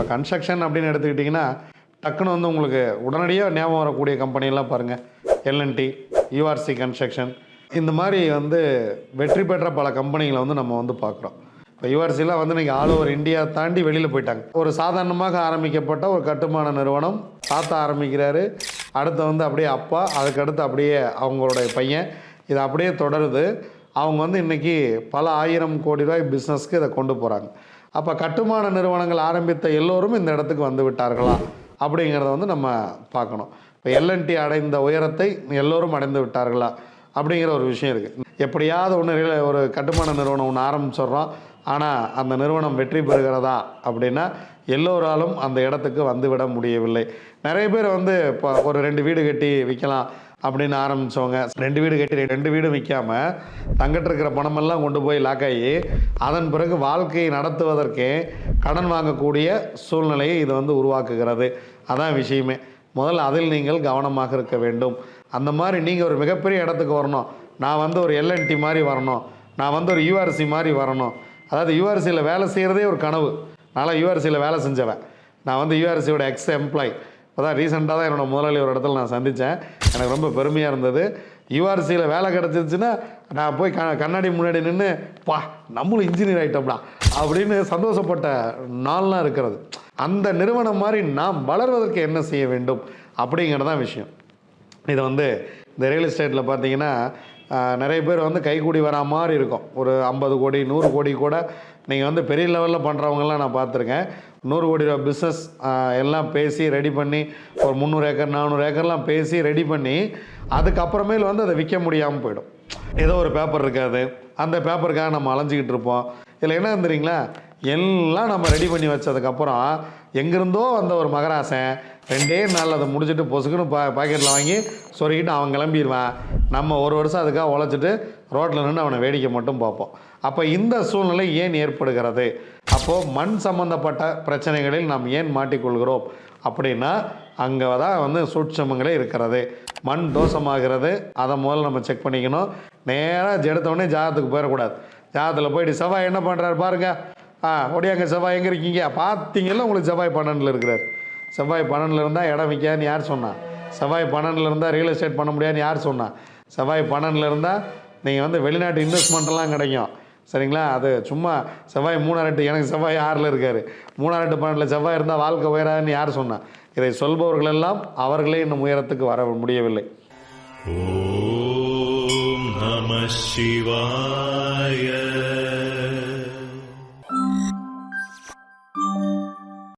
இப்போ கன்ஸ்ட்ரக்ஷன் அப்படின்னு எடுத்துக்கிட்டிங்கன்னா டக்குன்னு வந்து உங்களுக்கு உடனடியாக ஞாபகம் வரக்கூடிய கம்பெனிலாம் பாருங்கள் எல்என்டி யூஆர்சி கன்ஸ்ட்ரக்ஷன் இந்த மாதிரி வந்து வெற்றி பெற்ற பல கம்பெனிகளை வந்து நம்ம வந்து பார்க்குறோம். இப்போ யூஆர்சிலாம் வந்து நீங்கள் ஆல் ஓவர் இந்தியா தாண்டி வெளியில் போயிட்டாங்க. ஒரு சாதாரணமாக ஆரம்பிக்கப்பட்ட ஒரு கட்டுமான நிறுவனம் தாத்தா ஆரம்பிக்கிறாரு. அடுத்து வந்து அப்படியே அப்பா அதுக்கடுத்து அப்படியே அவங்களுடைய பையன். இது அப்படியே தொடருது. அவங்க வந்து இன்றைக்கி பல ஆயிரம் கோடி ரூபாய் பிஸ்னஸ்க்கு இதை கொண்டு போகிறாங்க அப்போ கட்டுமான நிறுவனங்கள் ஆரம்பித்த எல்லோரும் இந்த இடத்துக்கு வந்து விட்டார்களா? அப்படிங்கிறத வந்து நம்ம பார்க்கணும். இப்போ எல்என்டி அடைந்த உயரத்தை எல்லோரும் அடைந்து விட்டார்களா? அப்படிங்கிற ஒரு விஷயம் இருக்குது எப்படியாவது ஒன்று ஒரு கட்டுமான நிறுவனம் ஒன்று ஆரம்பிச்சிடுறோம். ஆனால் அந்த நிறுவனம் வெற்றி பெறுகிறதா அப்படின்னா எல்லோராலும் அந்த இடத்துக்கு வந்துவிட முடியவில்லை. நிறைய பேர் வந்து இப்போ ஒரு ரெண்டு வீடு கட்டி விற்கலாம் அப்படின்னு ஆரம்பித்தவங்க ரெண்டு வீடு கட்டி ரெண்டு வீடும் விற்காமல் தங்கிட்டு இருக்கிற பணமெல்லாம் கொண்டு போய் லாக் ஆகி அதன் பிறகு வாழ்க்கையை நடத்துவதற்கே கடன் வாங்கக்கூடிய சூழ்நிலையை இது வந்து உருவாக்குகிறது. அதான் விஷயமே. முதல்ல அதில் நீங்கள் கவனமாக இருக்க வேண்டும். அந்த மாதிரி நீங்கள் ஒரு மிகப்பெரிய இடத்துக்கு வரணும். நான் வந்து ஒரு எல்என்டி மாதிரி வரணும். நான் வந்து ஒரு யூஆர்சி மாதிரி வரணும். அதாவது யூஆர்சியில் வேலை செய்கிறதே ஒரு கனவு. நான்லாம் யூஆர்சியில் வேலை செஞ்சவன். நான் வந்து யூஆர்சியோட எக்ஸ் எம்ப்ளாய் இப்போ தான் ரீசெண்டாக தான் என்னோட முதலாளி ஒரு இடத்துல நான் சந்தித்தேன் எனக்கு ரொம்ப பெருமையாக இருந்தது. யூஆர்சியில் வேலை கிடச்சிருச்சுன்னா நான் போய் க கண்ணாடி முன்னாடி நின்று பா நம்மளும் இன்ஜினியர் ஆகிட்டோம்டா அப்படின்னு சந்தோஷப்பட்ட நாள்லாம் இருக்கிறது. அந்த நிறுவனம் மாதிரி நாம் வளர்வதற்கு என்ன செய்ய வேண்டும் அப்படிங்கிறதான் விஷயம். இதை வந்து இந்த ரியல் எஸ்டேட்டில் பார்த்தீங்கன்னா நிறைய பேர் வந்து கைக்கூடி வரா மாதிரி இருக்கும். ஒரு ஐம்பது கோடி நூறு கோடி கூட நீங்கள் வந்து பெரிய லெவலில் பண்ணுறவங்கலாம் நான் பார்த்துருக்கேன். நூறு கோடி ரூபா பிஸ்னஸ் எல்லாம் பேசி ரெடி பண்ணி ஒரு முந்நூறு ஏக்கர் நானூறு ஏக்கர்லாம் பேசி ரெடி பண்ணி அதுக்கப்புறமேல் வந்து அதை விற்க முடியாமல் போயிடும். ஏதோ ஒரு பேப்பர் இருக்காது. அந்த பேப்பருக்காக நம்ம அலைஞ்சிக்கிட்டு இருப்போம். இதில் என்ன தெரியுங்களா? எல்லாம் நம்ம ரெடி பண்ணி வச்சதுக்கப்புறம் எங்கேருந்தோ வந்த ஒரு மகராசன் ரெண்டே நாளில் அதை முடிச்சுட்டு பொசுக்குன்னு பா பாக்கெட்டில் வாங்கி சொருகிட்டு அவன் கிளம்பிடுவான். நம்ம ஒரு வருஷம் அதுக்காக உழைச்சிட்டு ரோட்டில் நின்று அவனை வேடிக்கை மட்டும் பார்ப்போம். அப்போ இந்த சூழ்நிலை ஏன் ஏற்படுகிறது? அப்போது மண் சம்பந்தப்பட்ட பிரச்சனைகளில் நாம் ஏன் மாட்டிக்கொள்கிறோம்? அப்படின்னா அங்கே தான் வந்து சூட்சமங்களே இருக்கிறது. மண் தோஷமாகிறது. அதை முதல்ல நம்ம செக் பண்ணிக்கணும். நேராக எடுத்தோடனே ஜாதத்துக்கு போயிடக்கூடாது. ஜாதத்தில் போயிட்டு செவ்வாய் என்ன பண்ணுறாரு பாருங்கள் ஆ ஒடியாங்க செவ்வாய் எங்கே இருக்கீங்க? பார்த்தீங்களா உங்களுக்கு செவ்வாய் பன்னெண்டில் இருக்கிறார். செவ்வாய் பன்னெண்டில் இருந்தால் இடம் விற்காதுன்னு யார் சொன்னான் செவ்வாய் பன்னெண்டில் இருந்தால் ரியல் எஸ்டேட் பண்ண முடியாதுன்னு யார் சொன்னான் செவ்வாய் பன்னெண்டில் இருந்தால் நீங்கள் வந்து வெளிநாட்டு இன்வெஸ்ட்மெண்ட்லாம் கிடைக்கும். சரிங்களா? அது சும்மா செவ்வாய் மூணாம் எட்டு எனக்கு செவ்வாய் ஆறில் இருக்கார். மூணாம் எட்டு பன்னெண்டில் செவ்வாய் இருந்தால் வாழ்க்கை உயராதுன்னு யார் சொன்னான் இதை சொல்பவர்களெல்லாம் அவர்களே இன்னும் உயரத்துக்கு வர முடியவில்லை. ஓம் நம சிவாய.